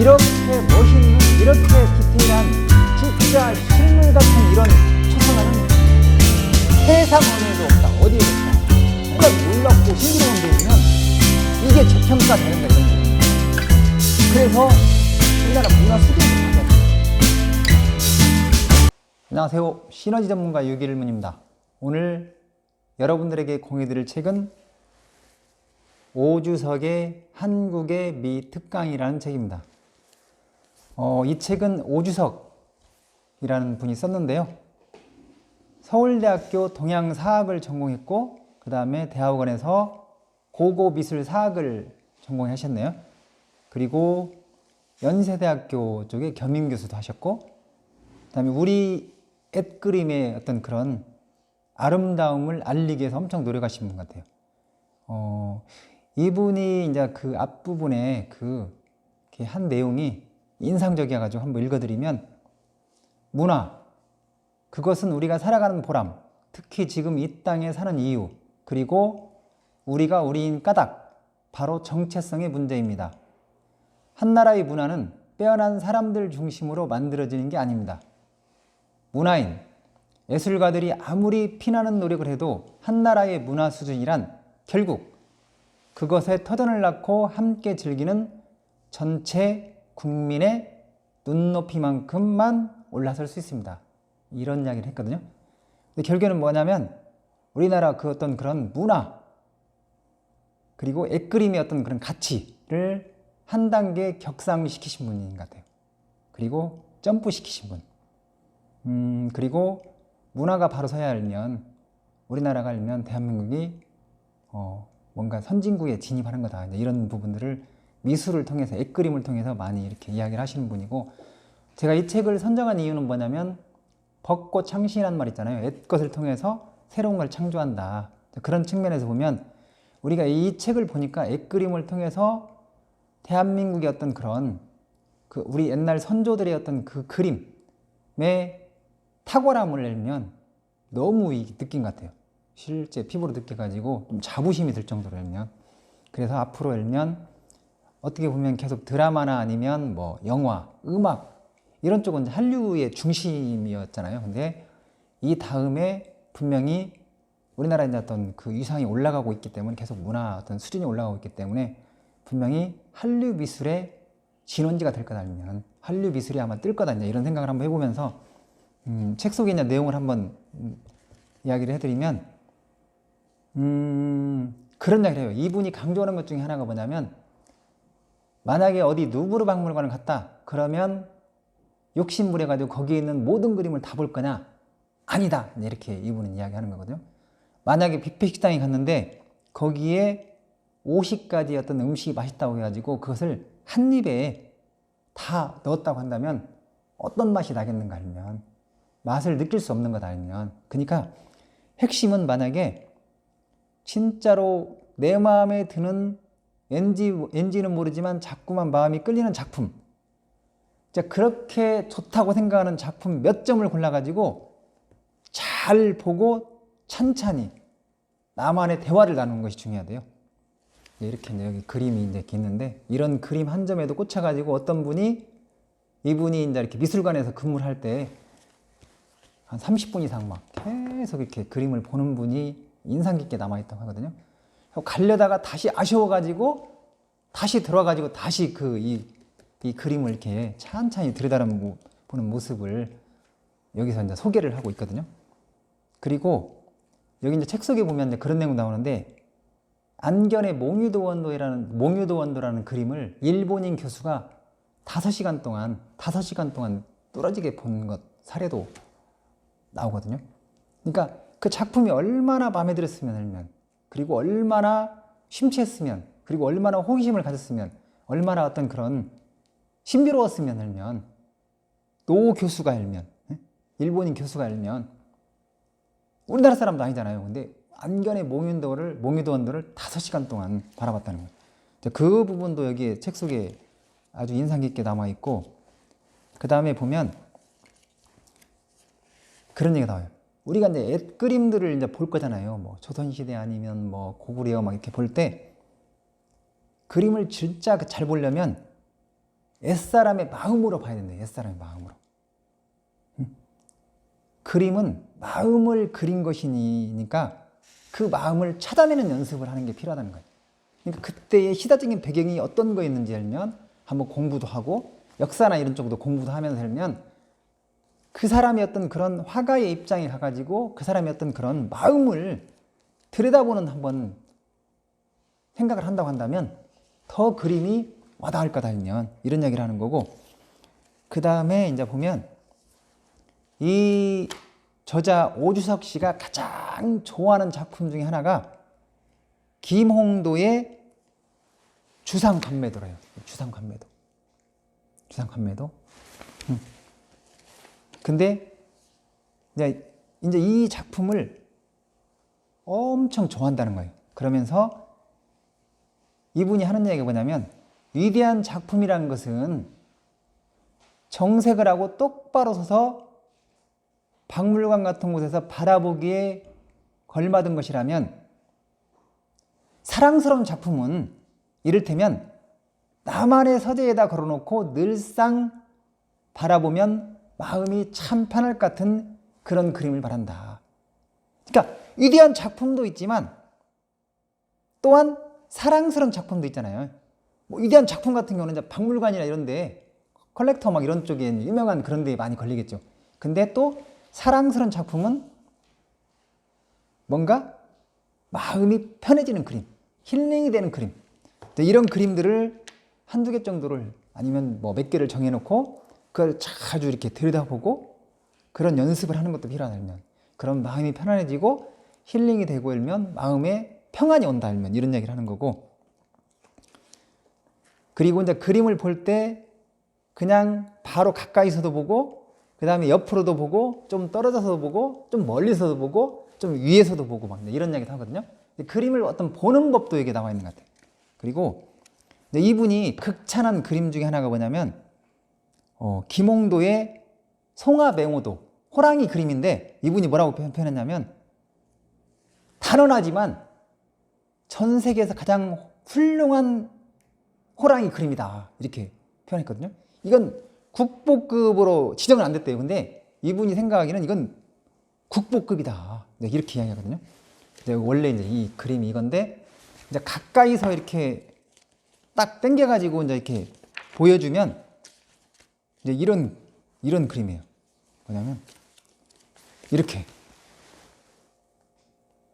이렇게 멋있는 이렇게 디테일한 진짜 실물 같은 이런 초상화는 세상 어디에도 없다. 어디에도 없다. 정말 놀랍고 신비로운 데이면 이게 재평가 되는 거예요. 게. 그래서 우리나라 문화 수준이. 안녕하세요. 시너지 전문가 유길문입니다. 오늘 여러분들에게 공유드릴 책은 오주석의 한국의 미 특강이라는 책입니다. 어, 이 책은 오주석이라는 분이 썼는데요. 서울대학교 동양사학을 전공했고 그 다음에 대학원에서 고고미술사학을 전공하셨네요. 그리고 연세대학교 쪽에 겸임교수도 하셨고 그 다음에 우리 앳그림의 어떤 그런 아름다움을 알리기 위해서 엄청 노력하신 분 같아요. 어, 이분이 이제 그 앞부분에 그 한 내용이 인상적이어가지고 한번 읽어드리면 문화 그것은 우리가 살아가는 보람 특히 지금 이 땅에 사는 이유 그리고 우리가 우리인 까닭 바로 정체성의 문제입니다. 한 나라의 문화는 빼어난 사람들 중심으로 만들어지는 게 아닙니다. 문화인, 예술가들이 아무리 피나는 노력을 해도 한 나라의 문화 수준이란 결국 그것에 터전을 낳고 함께 즐기는 전체 국민의 눈높이만큼만 올라설 수 있습니다. 이런 이야기를 했거든요. 근데 결국에는 뭐냐면 우리나라 그 어떤 그런 문화 그리고 앱그림의 어떤 그런 가치를 한 단계 격상시키신 분인 것 같아요. 그리고 점프시키신 분. 음, 그리고 문화가 바로 서야 알면 우리나라가 알면 대한민국이 어, 뭔가 선진국에 진입하는 거다. 이런 부분들을 미술을 통해서 앱그림을 통해서 많이 이렇게 이야기를 하시는 분이고 제가 이 책을 선정한 이유는 뭐냐면 벚꽃 창신이라는 말 있잖아요. 앱것을 통해서 새로운 걸 창조한다. 그런 측면에서 보면 우리가 이 책을 보니까 앱그림을 통해서 대한민국의 어떤 그런 그 우리 옛날 선조들의 어떤 그 그림의 탁월함을 내면 너무 이 느낀 것 같아요. 실제 피부로 느껴가지고 좀 자부심이 들 정도로 열면 그래서 앞으로 열면 어떻게 보면 계속 드라마나 아니면 뭐 영화, 음악 이런 쪽은 한류의 중심이었잖아요. 근데 이 다음에 분명히 우리나라에 어떤 그 위상이 올라가고 있기 때문에 계속 문화 어떤 수준이 올라가고 있기 때문에 분명히 한류 미술의 진원지가 될 거다 아니면 한류 미술이 아마 뜰 거다 이런 생각을 한번 해보면서 음, 책 속에 있는 내용을 한번 음, 이야기를 해드리면 음, 그런 이야기를 해요. 이분이 강조하는 것 중에 하나가 뭐냐면 만약에 어디 누브르 박물관을 갔다 그러면 욕심부려 가지고 거기에 있는 모든 그림을 다 볼 거냐? 아니다. 이렇게 이분은 이야기하는 거거든요. 만약에 뷔페 식당에 갔는데 거기에 50가지 어떤 음식이 맛있다고 해가지고 그것을 한 입에 다 넣었다고 한다면 어떤 맛이 나겠는가 하면 맛을 느낄 수 없는 것 아니면 그러니까 핵심은 만약에 진짜로 내 마음에 드는 왠지는 모르지만 자꾸만 마음이 끌리는 작품 자 그렇게 좋다고 생각하는 작품 몇 점을 골라가지고 잘 보고 찬찬히 나만의 대화를 나누는 것이 중요하대요. 이렇게 여기 그림이 이제 있는데 이런 그림 한 점에도 꽂혀가지고 어떤 분이 이분이 이제 이렇게 미술관에서 근무를 할 때 한 30분 이상 막 계속 이렇게 그림을 보는 분이 인상 깊게 남아있다고 하거든요. 가려다가 다시 아쉬워가지고 다시 들어와가지고 다시 그 이 이 그림을 이렇게 찬찬히 들여다보는 모습을 여기서 이제 소개를 하고 있거든요. 그리고 여기 이제 책 속에 보면 이제 그런 내용 나오는데 안견의 몽유도 원도라는 몽유도 원도라는 그림을 일본인 교수가 다섯 시간 동안 다섯 시간 동안 뚫어지게 본 것 사례도 나오거든요. 그러니까 그 작품이 얼마나 마음에 들었으면 알면 그리고 얼마나 심취했으면 그리고 얼마나 호기심을 가졌으면 얼마나 어떤 그런 신비로웠으면 알면 노 교수가 알면 예? 일본인 교수가 알면 우리나라 사람도 아니잖아요. 근데 안견의 몽유도를 몽유도 원도를 다섯 시간 동안 바라봤다는 거예요. 그 부분도 여기 책 속에 아주 인상 깊게 남아 있고 그 다음에 보면 그런 얘기가 나와요. 우리가 이제 옛 그림들을 이제 볼 거잖아요. 뭐 조선시대 아니면 뭐 고구려 막 이렇게 볼 때 그림을 진짜 잘 보려면 옛사람의 마음으로 봐야 된다. 옛사람의 마음으로. 음? 그림은 마음을 그린 것이니까 그 마음을 찾아내는 연습을 하는 게 필요하다는 거예요. 그러니까 그때의 시대적인 배경이 어떤 거였는지 알면 한번 공부도 하고 역사나 이런 쪽도 공부도 하면서 살면 그 사람의 어떤 그런 화가의 입장에 가가지고 그 사람의 어떤 그런 마음을 들여다보는 한번 생각을 한다고 한다면 더 그림이 와닿을 거다 면 이런 얘기를 하는 거고 그 다음에 이제 보면 이 저자 오주석 씨가 가장 좋아하는 작품 중에 하나가 김홍도의 주상 관매도래요. 주상 관매도. 주상 관매도. 음. 근데 이제 이제 이 작품을 엄청 좋아한다는 거예요. 그러면서 이분이 하는 얘기가 뭐냐면 위대한 작품이라는 것은 정색을 하고 똑바로 서서 박물관 같은 곳에서 바라보기에 걸맞은 것이라면 사랑스러운 작품은 이를테면 나만의 서재에다 걸어놓고 늘상 바라보면 마음이 참 편할 것 같은 그런 그림을 바란다. 그러니까 위대한 작품도 있지만 또한 사랑스러운 작품도 있잖아요. 뭐 위대한 작품 같은 경우는 박물관이나 이런 데 컬렉터 막 이런 쪽에 유명한 그런 데 많이 걸리겠죠. 근데 또 사랑스러운 작품은 뭔가 마음이 편해지는 그림, 힐링이 되는 그림. 이런 그림들을 한두 개 정도를 아니면 뭐 몇 개를 정해놓고 그걸 자주 이렇게 들여다보고 그런 연습을 하는 것도 필요하다면 그런 마음이 편안해지고 힐링이 되고 일면 마음에 평안이 온다 알면 이런 얘기를 하는 거고 그리고 이제 그림을 볼 때 그냥 바로 가까이서도 보고 그 다음에 옆으로도 보고 좀 떨어져서도 보고 좀 멀리서도 보고 좀 위에서도 보고 막 이런 이야기도 하거든요. 그림을 어떤 보는 법도 여기 나와 있는 것 같아요. 그리고 이분이 극찬한 그림 중에 하나가 뭐냐면 어, 김홍도의 송화맹호도 호랑이 그림인데 이분이 뭐라고 표현했냐면 단언하지만 전 세계에서 가장 훌륭한 호랑이 그림이다 이렇게 표현했거든요. 이건 국보급으로 지정은 안 됐대요. 근데 이분이 생각하기는 이건 국보급이다. 네, 이렇게 이야기하거든요. 원래 이제 이 그림이 이건데 이제 가까이서 이렇게 딱 당겨가지고 이제 이렇게 보여주면 이제 이런 이런 그림이에요. 뭐냐면 이렇게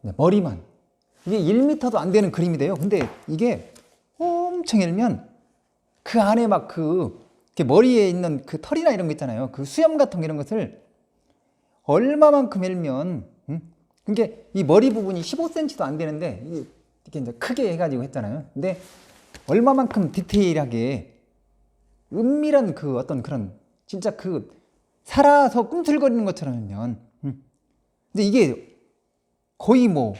네, 머리만 이게 1m도 안 되는 그림이 돼요. 근데 이게 엄청 일면 그 안에 막그 머리에 있는 그 털이나 이런 거 있잖아요. 그 수염 같은 이런 것을 얼마만큼 일면 음? 그게 이 머리 부분이 15cm도 안 되는데 이렇게 이제 크게 해가지고 했잖아요. 근데 얼마만큼 디테일하게 은밀한 그 어떤 그런 진짜 그 살아서 꿈틀거리는 것처럼면 음. 근데 이게 거의 뭐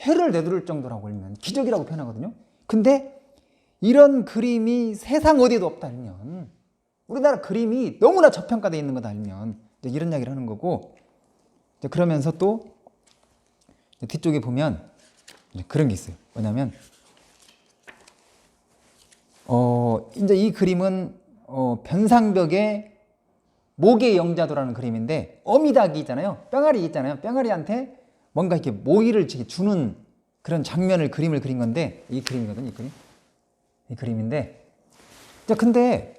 해를 내두를 정도라고 하면 기적이라고 표현하거든요. 근데 이런 그림이 세상 어디에도 없다 면 우리나라 그림이 너무나 저평가되어 있는 거다 면 이런 이야기를 하는 거고 그러면서 또 뒤쪽에 보면 그런 게 있어요. 뭐냐면 어 이제 이 그림은 어 변상벽의 목의 영자도라는 그림인데 어미닭이 있잖아요. 뿅아리 있잖아요. 뿅아리한테 뭔가 이렇게 모이를 주는 그런 장면을 그림을 그린 건데 이 그림이거든요. 이 그림. 이 그림인데 자 근데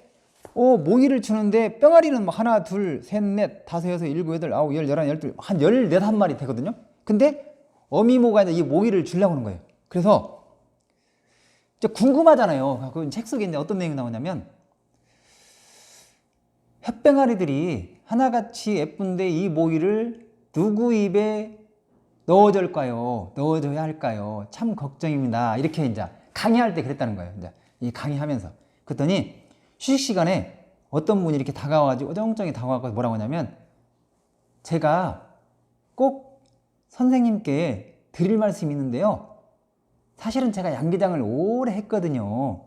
어 모이를 주는데 뿅아리는 뭐 하나 둘 셋 넷 다섯 여섯 일곱 여덟 아홉 열 열한 열둘 한 열네 한 마리 되거든요. 근데 어미모가 이제 이 모이를 주려고 하는 거예요. 그래서 궁금하잖아요. 그책 속에 이제 어떤 내용이 나오냐면 햇병아리들이 하나같이 예쁜데 이 모이를 누구 입에 넣어줄까요? 넣어줘야 할까요? 참 걱정입니다. 이렇게 이제 강의할 때 그랬다는 거예요. 이제 이 강의하면서. 그랬더니 휴식 시간에 어떤 분이 이렇게 다가와가지고 어정쩡히 다가와서 뭐라고 하냐면 제가 꼭 선생님께 드릴 말씀이 있는데요. 사실은 제가 양계장을 오래 했거든요.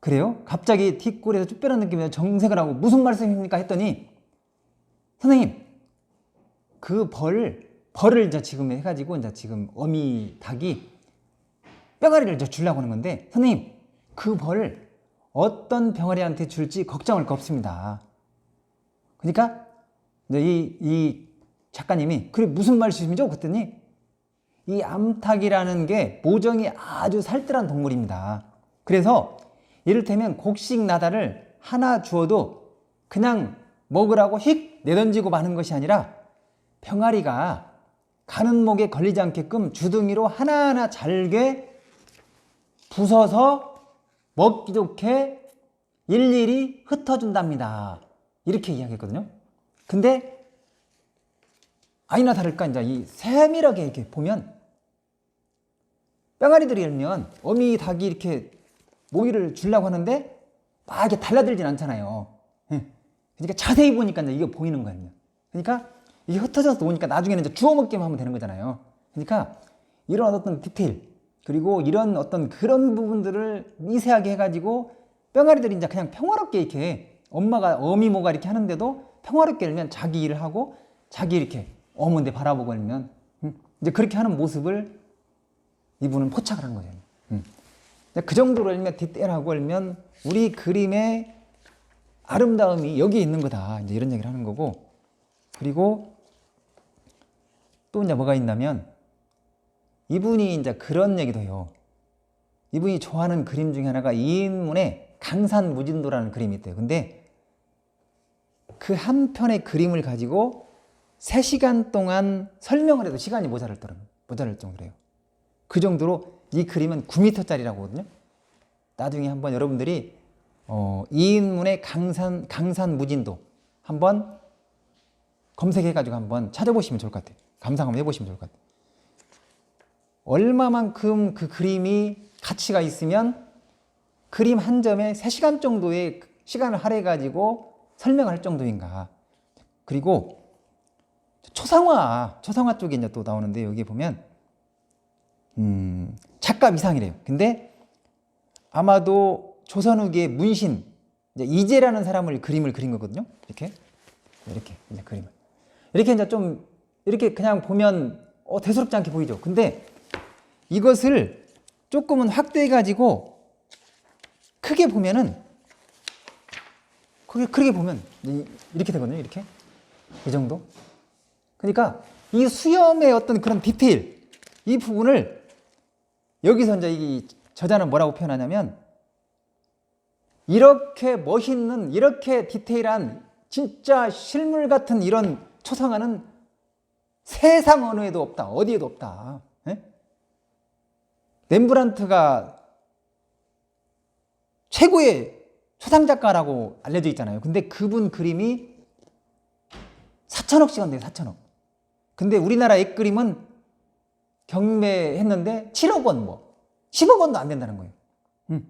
그래요? 갑자기 뒷골에서 쭈빼란 느낌에서 정색을 하고 무슨 말씀입니까? 했더니 선생님 그 벌, 벌을 이제 지금 해가지고 이제 지금 어미 닭이 뼈가리를 이제 주려고 하는 건데 선생님 그벌 어떤 병아리한테 줄지 걱정할 거 없습니다. 그러니까 이, 이 작가님이 그래 무슨 말씀이죠? 그랬더니 이 암탉이라는 게 모정이 아주 살뜰한 동물입니다. 그래서 이를테면 곡식 나다를 하나 주어도 그냥 먹으라고 휙 내던지고 마는 것이 아니라 병아리가 가는 목에 걸리지 않게끔 주둥이로 하나하나 잘게 부숴서 먹기 좋게 일일이 흩어준답니다. 이렇게 이야기했거든요. 근데 아니나 다를까 이제 이 세밀하게 이렇게 보면 뺑아리들이 열면 어미 닭이 이렇게 모이를 주려고 하는데 막 이렇게 달라들진 않잖아요. 예. 그러니까 자세히 보니까 이제 이게 보이는 거예요. 그러니까 이게 흩어져서 오니까 나중에는 이제 주워 먹기만 하면 되는 거잖아요. 그러니까 이런 어떤 디테일 그리고 이런 어떤 그런 부분들을 미세하게 해가지고 뺑아리들이 이제 그냥 평화롭게 이렇게 엄마가 어미모가 이렇게 하는데도 평화롭게 열면 자기 일을 하고 자기 이렇게 어머니 바라보고 열면 음, 이제 그렇게 하는 모습을 이분은 포착을 한 거예요. 음. 그 정도로 열면 디테일하고 열면 우리 그림의 아름다움이 여기에 있는 거다. 이제 이런 얘기를 하는 거고 그리고 또 이제 뭐가 있냐면 이분이 이제 그런 얘기도 해요. 이분이 좋아하는 그림 중에 하나가 이인문의 강산 무진도라는 그림이 있대요. 근데 그 한 편의 그림을 가지고 3시간 동안 설명을 해도 시간이 모자랄 더라 모자랄 정도래요. 그 정도로 이 그림은 9m짜리라고 하거든요. 나중에 한번 여러분들이 어, 이인문의 강산 강산 무진도 한번 검색해 가지고 한번 찾아보시면 좋을 것 같아요. 감상 한번 해보시면 좋을 것 같아요. 얼마만큼 그 그림이 가치가 있으면 그림 한 점에 3시간 정도의 시간을 할애해 가지고 설명할 정도인가. 그리고 초상화, 초상화 쪽에 이제 또 나오는데 여기 보면 음, 작가 이상이래요. 근데 아마도 조선 후기의 문신 이재라는 사람을 그림을 그린 거거든요. 이렇게 이렇게 이제 그림을 이렇게 이제 좀 이렇게 그냥 보면 어, 대수롭지 않게 보이죠. 근데 이것을 조금은 확대해 가지고 크게 보면은 크게 크게 보면 이- 이렇게 되거든요. 이렇게 이 정도. 그러니까 이 수염의 어떤 그런 디테일 이 부분을 여기서 이제 이 저자는 뭐라고 표현하냐면 이렇게 멋있는 이렇게 디테일한 진짜 실물 같은 이런 초상화는 세상 어느에도 없다. 어디에도 없다. 예? 렘브란트가 최고의 초상 작가라고 알려져 있잖아요. 근데 그분 그림이 4천억 시간 돼요. 4천억. 근데 우리나라 액그림은 경매했는데 7억 원 뭐, 10억 원도 안 된다는 거예요. 음.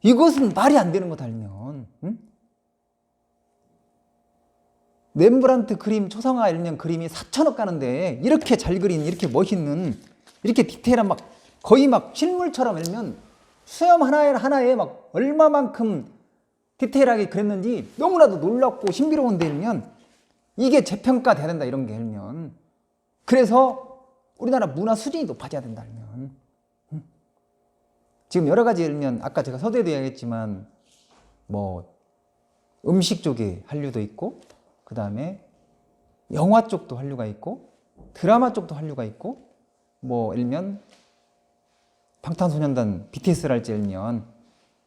이것은 말이 안 되는 거 달면. 음? 렘브란트 그림 초상화 일면 그림이 4천억 가는데 이렇게 잘 그린 이렇게 멋있는 이렇게 디테일한 막 거의 막 실물처럼 일면 수염 하나에 하나에 막 얼마만큼 디테일하게 그렸는지 너무나도 놀랍고 신비로운데 일면 이게 재평가 돼야 된다 이런 게 일면 그래서 우리나라 문화 수준이 높아져야 된다 일면 음. 지금 여러 가지 일면 아까 제가 서두에도 이야기했지만 뭐 음식 쪽에 한류도 있고 그 다음에 영화 쪽도 한류가 있고 드라마 쪽도 한류가 있고 뭐 일면 방탄소년단 BTS랄지 일면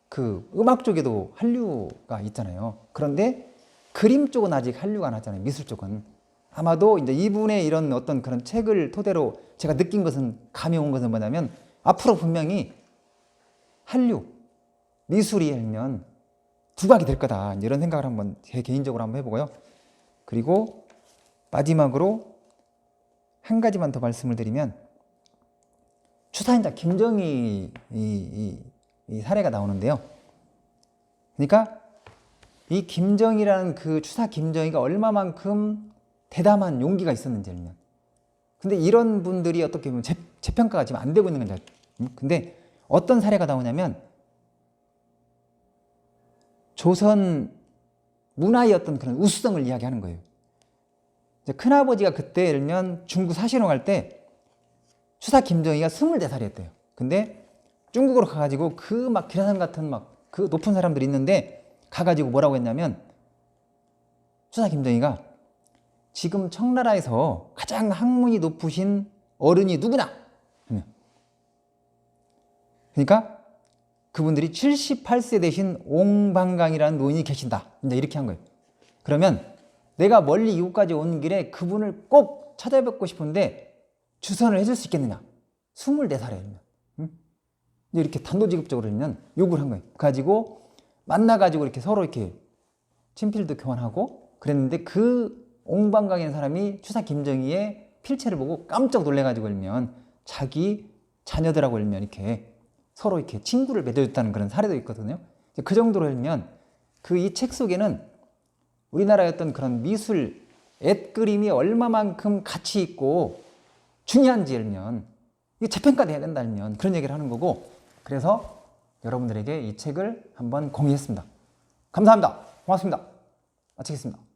그 음악 쪽에도 한류가 있잖아요. 그런데 그림 쪽은 아직 한류가 안 왔잖아요. 미술 쪽은 아마도 이제 이분의 이런 어떤 그런 책을 토대로 제가 느낀 것은 감이 온 것은 뭐냐면 앞으로 분명히 한류 미술이 일면 두각이 될 거다 이런 생각을 한번 제 개인적으로 한번 해보고요. 그리고 마지막으로 한 가지만 더 말씀을 드리면 추사인자 김정희 이, 이, 이 사례가 나오는데요. 그러니까 이 김정희라는 그 추사 김정희가 얼마만큼 대담한 용기가 있었는지 알면. 근데 이런 분들이 어떻게 보면 재, 재평가가 지금 안 되고 있는 건지. 알- 근데 어떤 사례가 나오냐면 조선 문화의 어떤 그런 우수성을 이야기하는 거예요. 큰아버지가 그때 일면 중국 사시로 갈 때 추사 김정희가 24살이었대요. 근데 중국으로 가가지고 그 막 기라산 같은 막 그 높은 사람들이 있는데 가가지고 뭐라고 했냐면 추사 김정희가 지금 청나라에서 가장 학문이 높으신 어른이 누구냐? 그러니까 그분들이 78세 되신 옹방강이라는 노인이 계신다. 이제 이렇게 한 거예요. 그러면 내가 멀리 이곳까지 온 길에 그분을 꼭 찾아뵙고 싶은데 주선을 해줄 수 있겠느냐? 24살에 응? 이렇게 단도직입적으로 그러면 요구를 한 거예요. 가지고 만나가지고 이렇게 서로 이렇게 친필도 교환하고 그랬는데 그 옹방강인 사람이 추사 김정희의 필체를 보고 깜짝 놀래가지고 일면 자기 자녀들하고 일면 이렇게 서로 이렇게 친구를 맺어줬다는 그런 사례도 있거든요. 그 정도로 일면 그 이 책 속에는 우리나라의 어떤 그런 미술 엣 그림이 얼마만큼 가치 있고 중요한지 알면 이게 재평가돼야 된다면 그런 얘기를 하는 거고 그래서 여러분들에게 이 책을 한번 공유했습니다. 감사합니다. 고맙습니다. 마치겠습니다.